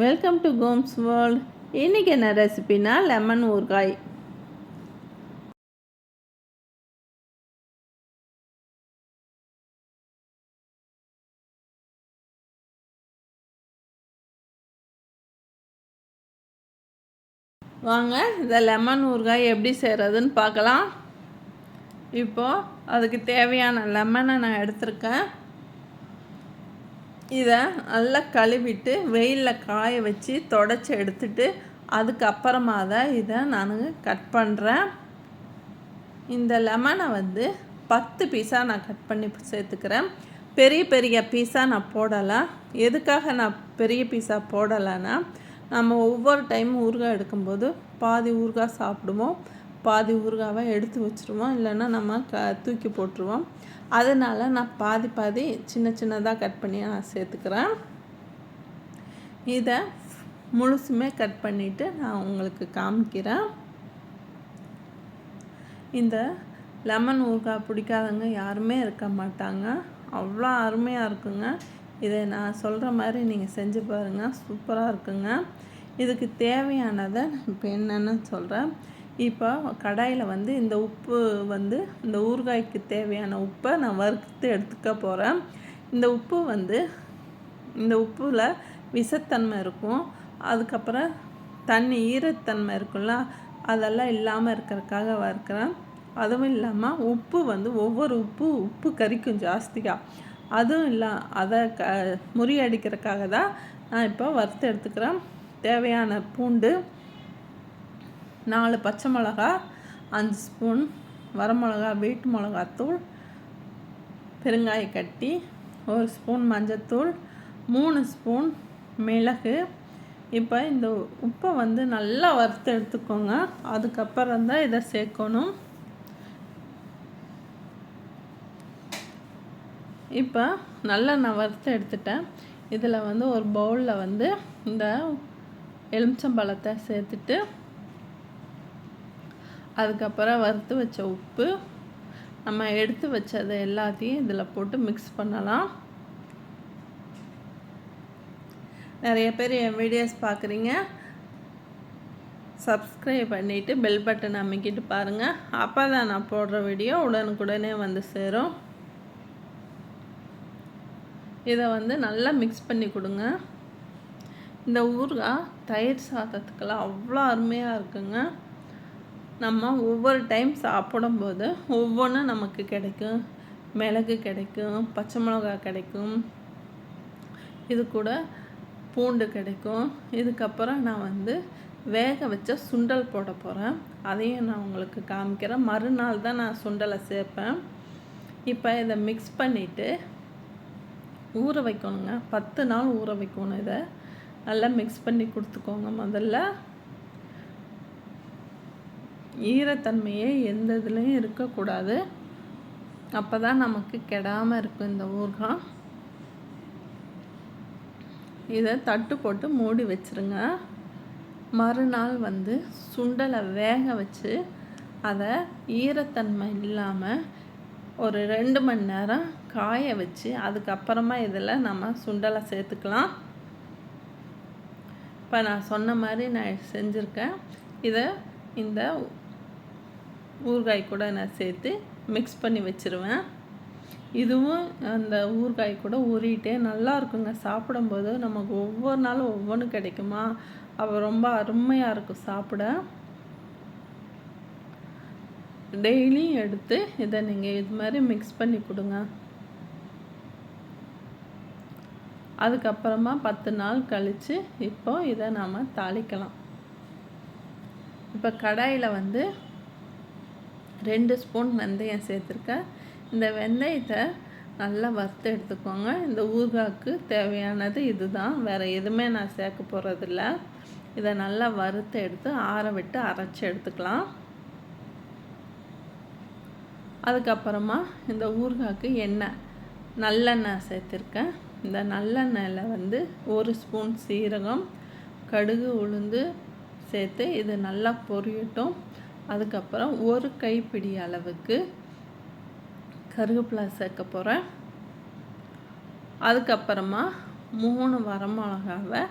Welcome to Gomez world இன்றைக்கி என்ன ரெசிபினா lemon ஊறுகாய். வாங்க இந்த லெமன் ஊறுகாய் எப்படி செய்கிறதுன்னு பார்க்கலாம். இப்போது அதுக்கு தேவையான லெமனை நான் எடுத்திருக்கேன். இதை நல்லா கழுவிட்டு வெயிலில் காய வச்சு தொடச்சி எடுத்துட்டு அதுக்கப்புறமா தான் இதை நான் கட் பண்ணுறேன் இந்த லெமனை வந்து பத்து பீஸாக நான் கட் பண்ணி சேர்த்துக்கிறேன். பெரிய பெரிய பீஸாக நான் போடலை. எதுக்காக நான் பெரிய பீஸாக போடலைன்னா நம்ம ஒவ்வொரு டைம் ஊறுகாய் எடுக்கும்போது பாதி ஊறுகாய் சாப்பிடுவோம். பாதி ஊறுகாவை எடுத்து வச்சுருவோம். இல்லைன்னா நம்ம க தூக்கி போட்டுருவோம். அதனால் நான் பாதி பாதி சின்ன சின்னதாக கட் பண்ணி நான் சேர்த்துக்கிறேன். இதை முழுசுமே கட் பண்ணிவிட்டு நான் உங்களுக்கு காமிக்கிறேன். இந்த லெமன் ஊறுகாய் பிடிக்காதவங்க யாருமே இருக்க மாட்டாங்க. அவ்வளோ அருமையாக இருக்குங்க. இதை நான் சொல்கிற மாதிரி நீங்கள் செஞ்சு பாருங்கள் சூப்பராக இருக்குங்க. இதுக்கு தேவையானதை இப்போ என்னென்னு சொல்கிறேன் இப்போ கடாயில் வந்து இந்த உப்பு வந்து இந்த ஊறுகாய்க்கு தேவையான உப்பை நான் வறுத்து எடுத்துக்க போகிறேன் இந்த உப்பு வந்து இந்த உப்பில் விஷத்தன்மை இருக்கும். அதுக்கப்புறம் தண்ணி ஈரத்தன்மை இருக்குல்ல அதெல்லாம் இல்லாமல் இருக்கிறதுக்காக வறுக்கிறேன். அதுவும் இல்லாமல் உப்பு வந்து ஒவ்வொரு உப்பு உப்பு கறிக்கும் ஜாஸ்தியாக அதுவும் இல்லை அதை க முறியடிக்கிறதுக்காக தான் நான் இப்போ வறுத்து எடுத்துக்கிறேன். தேவையான பூண்டு நாலு பச்சை மிளகா அஞ்சு ஸ்பூன் வரமிளகா வீட்டு மிளகாத்தூள் பெருங்காய கட்டி ஒரு ஸ்பூன் மஞ்சத்தூள் மூணு ஸ்பூன் மிளகு. இப்போ இந்த உப்பை வந்து நல்லா வறுத்து எடுத்துக்கோங்க. அதுக்கப்புறம் தான் இதை சேர்க்கணும். இப்போ நல்லா நான் வறுத்து எடுத்துட்டேன். இதில் வந்து ஒரு பவுலில் வந்து இந்த எலுமிச்சம்பழத்தை சேர்த்துட்டு அதுக்கப்புறம் வறுத்து வச்ச உப்பு நம்ம எடுத்து வச்சது எல்லாத்தையும் இதில் போட்டு மிக்ஸ் பண்ணலாம். நிறைய பேர் என் வீடியோஸ் பார்க்குறீங்க. சப்ஸ்கிரைப் பண்ணிவிட்டு பெல் பட்டன் அமைக்கிட்டு பாருங்கள் அப்போ தான் நான் போடுற வீடியோ உடனுக்குடனே வந்து சேரும். இதை வந்து நல்லா மிக்ஸ் பண்ணி கொடுங்க. இந்த ஊறுகாய் தயிர் சாதத்துக்கெல்லாம் அவ்வளோ அருமையாக இருக்குங்க. நம்ம ஒவ்வொரு டைம் சாப்பிடும்போது ஒவ்வொன்றும் நமக்கு கிடைக்கும். மிளகு கிடைக்கும் பச்சை மிளகா கிடைக்கும். இது கூட பூண்டு கிடைக்கும். இதுக்கப்புறம் நான் வந்து வேக வச்ச சுண்டல் போட போகிறேன் அதையும் நான் உங்களுக்கு காமிக்கிறேன். மறுநாள் தான் நான் சுண்டலை சேர்ப்பேன். இப்போ இதை மிக்ஸ் பண்ணிவிட்டு ஊற வைக்கணுங்க. பத்து நாள் ஊற வைக்கணும் இதை. நல்லா மிக்ஸ் பண்ணி கொடுத்துக்கோங்க முதல்ல. ஈரத்தன்மையே எந்த இதுலேயும் இருக்கக்கூடாது. அப்போ தான் நமக்கு கெடாமல் இருக்கும் இந்த ஊறுகாய் இதை தட்டு போட்டு மூடி வச்சுருங்க. மறுநாள் வந்து சுண்டலை வேக வச்சு அதை ஈரத்தன்மை இல்லாமல் ஒரு ரெண்டு மணி நேரம் காய வச்சு அதுக்கப்புறமா இதில் நம்ம சுண்டலை சேர்த்துக்கலாம். இப்போ நான் சொன்ன மாதிரி நான் செஞ்சுருக்கேன். இதை இந்த ஊறுகாய் கூட நான் சேர்த்து மிக்ஸ் பண்ணி வச்சுருவேன். இதுவும் அந்த ஊறுகாய் கூட ஊறிட்டே நல்லா இருக்குங்க. சாப்பிடும்போது நமக்கு ஒவ்வொரு நாளும் ஒவ்வொன்று கிடைக்குமா? அவள் ரொம்ப அருமையாக இருக்கும் சாப்பிட. டெய்லியும் எடுத்து இதை நீங்கள் இது மாதிரி மிக்ஸ் பண்ணி கொடுங்க. அதுக்கப்புறமா பத்து நாள் கழித்து இப்போ இதை நாம் தாளிக்கலாம். இப்போ கடாயில் வந்து ரெண்டு ஸ்பூன் வெந்தயம் சேர்த்துருக்கேன். இந்த வெந்தயத்தை நல்லா வறுத்து எடுத்துக்கோங்க. இந்த ஊறுகாய்க்கு தேவையானது இதுதான். வேறு எதுவுமே நான் சேர்க்க போகிறதில்ல இதை நல்லா வறுத்து எடுத்து ஆற விட்டு அரைச்சி எடுத்துக்கலாம். அதுக்கப்புறமா இந்த ஊறுகாய்க்கு எண்ணெய் நல்லெண்ணெய் சேர்த்துருக்கேன். இந்த நல்லெண்ணெயில் வந்து ஒரு ஸ்பூன் சீரகம் கடுகு உளுந்து சேர்த்து இது நல்லா பொரியட்டும். அதுக்கப்புறம் ஒரு கைப்பிடி அளவுக்கு கருவேப்பிலை சேர்க்க போகிறேன் அதுக்கப்புறமா மூணு வரமிளகாவை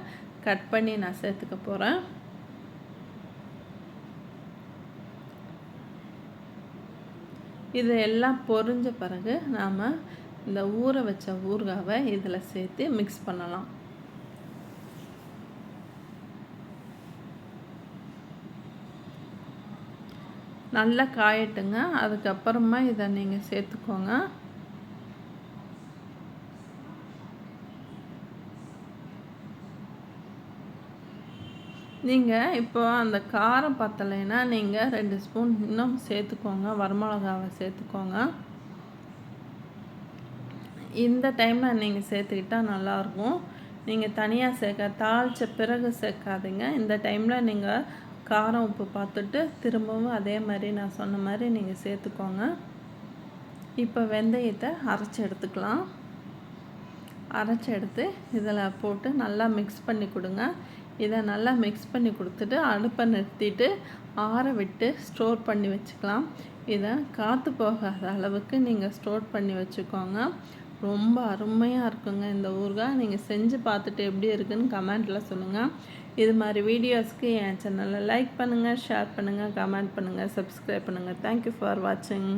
கட் பண்ணி நான் சேர்த்துக்க போகிறேன் இது எல்லாம் பொரிஞ்ச பிறகு நாம் இந்த ஊற வச்ச ஊறுகாவை இதில் சேர்த்து மிக்ஸ் பண்ணலாம். நல்லா காயட்டுங்க. அதுக்கப்புறமா இதை நீங்கள் சேர்த்துக்கோங்க. நீங்கள் இப்போ அந்த காரம் பத்தலைன்னா நீங்கள் ரெண்டு ஸ்பூன் இன்னும் சேர்த்துக்கோங்க. வரமிளகாவை சேர்த்துக்கோங்க. இந்த டைமில் நீங்கள் சேர்த்துக்கிட்டால் நல்லாயிருக்கும். நீங்கள் தனியாக சேர்க்க தாளித்த பிறகு சேர்க்காதீங்க. இந்த டைமில் நீங்கள் காரம் உப்பு பார்த்துட்டு திரும்பவும் அதே மாதிரி நான் சொன்ன மாதிரி நீங்கள் சேர்த்துக்கோங்க. இப்போ வெந்தயத்தை அரைச்சி எடுத்துக்கலாம். அரைச்சி எடுத்து இதில் போட்டு நல்லா மிக்ஸ் பண்ணி கொடுங்க. இதை நல்லா மிக்ஸ் பண்ணி கொடுத்துட்டு அடுப்பை நிறுத்திட்டு ஆற விட்டு ஸ்டோர் பண்ணி வச்சுக்கலாம். இதை காற்று போகாத அளவுக்கு நீங்கள் ஸ்டோர் பண்ணி வச்சுக்கோங்க. ரொம்ப அருமையாக இருக்குங்க இந்த ஊறுகாய் நீங்கள் செஞ்சு பார்த்துட்டு எப்படி இருக்குன்னு கமெண்ட்டில் சொல்லுங்கள் இது மாதிரி வீடியோஸ்க்கு என் சேனலில் லைக் பண்ணுங்கள் ஷேர் பண்ணுங்கள் கமெண்ட் பண்ணுங்கள் சப்ஸ்கிரைப் பண்ணுங்கள் தேங்க்யூ ஃபார் வாட்சிங்